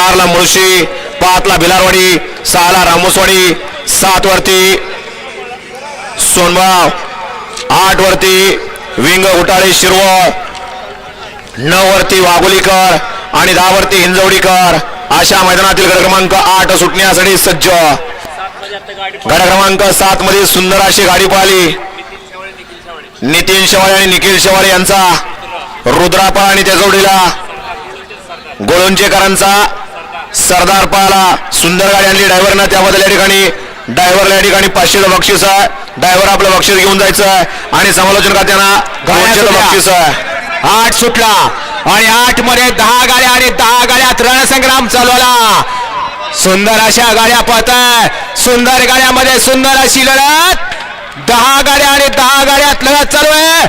चारला मुळशी पाचला भिलारवाडी सहाला रामोसवाडी सात वरती सोनबाव आठ वरती विंग उटाळे शिरवळ नऊ वरती वाघोलीकर आणि दहा वरती हिंजवडीकर. अशा मैदानातील गड क्रमांक आठ सुटण्यासाठी सज्ज. गड क्रमांक सात मध्ये सुंदर अशी गाडी पाहिली. नितीन शेवाळे आणि निखिल शेवाळे यांचा रुद्रापा आणि त्या जोडीला सरदार पाला सुंदर गाडी आणली ड्रायव्हरनं. त्याबद्दल या ठिकाणी ड्रायव्हरला या ठिकाणी पाचशेचं बक्षीस आहे. ड्रायव्हर आपलं बक्षीस घेऊन जायचं आहे आणि समालोचन करताना. बक्षीस आहे. आठ सुटला. आणि आठमध्ये दहा गाड्या आणि दहा गाड्यात रणसंग्राम चालवला सुंदर अशा गाड्या पळत सुंदर गाड्यामध्ये सुंदर अशी लढत. दहा गाड्या आणि दहा गाड्यात लढत चालू आहे.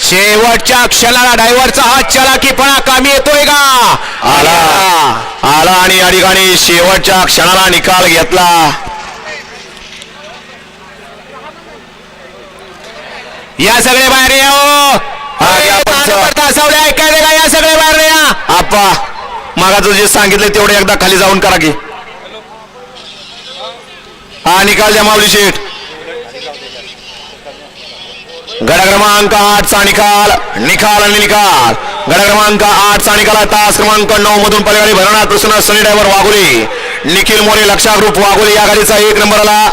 शेवटच्या क्षणाला ड्रायव्हरचा हात चलाकीपणा कामी येतोय का? आला आणि या ठिकाणी शेवटच्या क्षणाला निकाल घेतला. या सगळे बाहेर या हो. का या सगळे बाहेर या. आप्पा मागाचं जे सांगितलं तेवढं एकदा खाली जाऊन करा की. हा निकाल द्या माऊली शेठ. गड क्रमांक आठचा निकाल निकाल आणि निकाल. गड क्रमांक आठचा निकाला तास क्रमांक नऊ मधून पलीकडे भरणार प्रसन्न सनी ड्रायव्हर वाघोली. निखिल मोरे लक्षा ग्रुप वाघोली या गाडीचा एक नंबरला